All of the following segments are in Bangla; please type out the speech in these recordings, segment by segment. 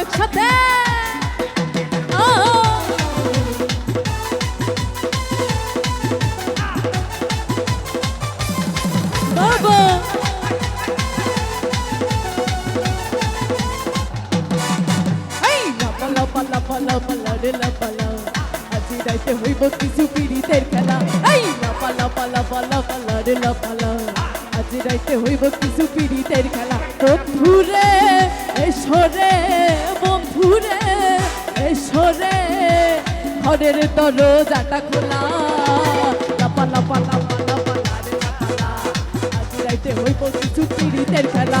একসাথে। হইব কিছু পিড়িতের খেলা। এই, লাপা লাপা লাপা লাপা লারে লাপা লা আজি রাইতে হইব কিছু পিড়িতের খেলা। বন্ধুরে এসরে ঘরের দরজাটা খোলা। লাপা লাপা লাপা লাপা লারে লাপা। লা রাইতে হইব কিছু পিড়িতের খেলা।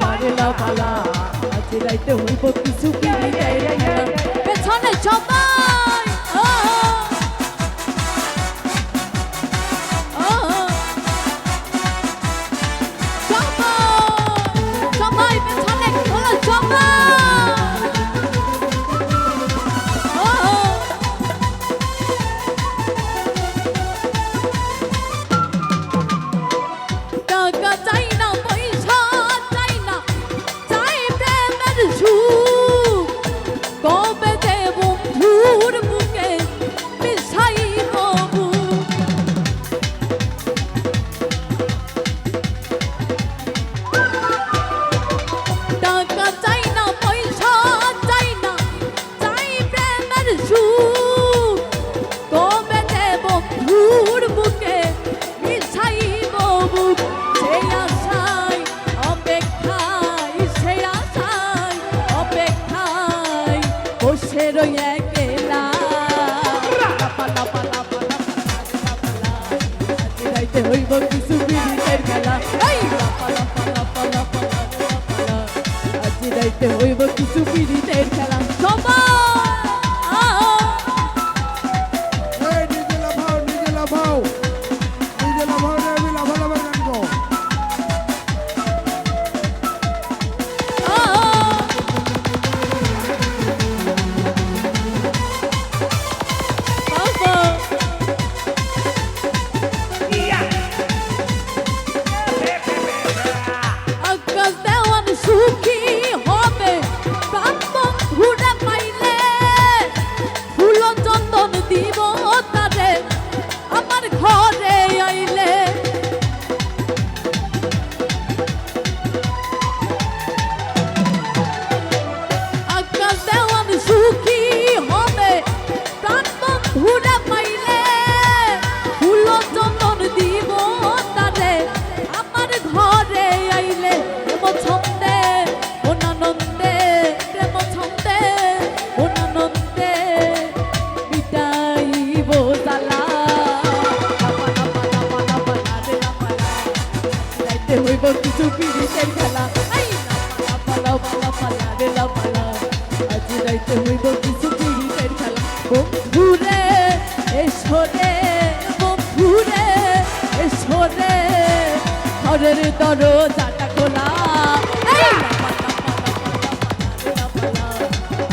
লারে লাপা লা আজ রাইতে হইব কিছু খেলা পেছনে সবাই বসে রই একলা কিছু লাপা লাপা আইলে প্রেম ছন্দে অনানন্দে প্রেম ছন্দে অনানন্দে বিটাইব জ্বালা লাপা লাপা লাপা লাপা লারে লাপা লা। যাইতে হইব কিছু পিড়িতের খেলা। আজ যাইতে হইব ঘরের দরজাটা খোলা।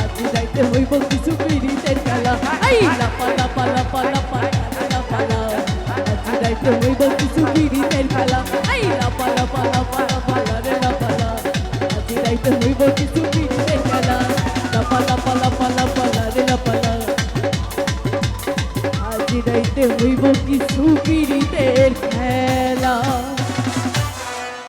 আজ যাইতে হইব কিছু পিড়িতের খেলা এই লাপা লাপা লাপা লাপা লাপা। আজ যাইতে হইব কিছু পিড়িতের খেলা এই লাপা লাপা লাপা লাপা লারে লাপা লা। কিছু পিড়িতের খেলা লাপা লাপা লাপা লাপা লারে লাপা আজ রাইতে হইব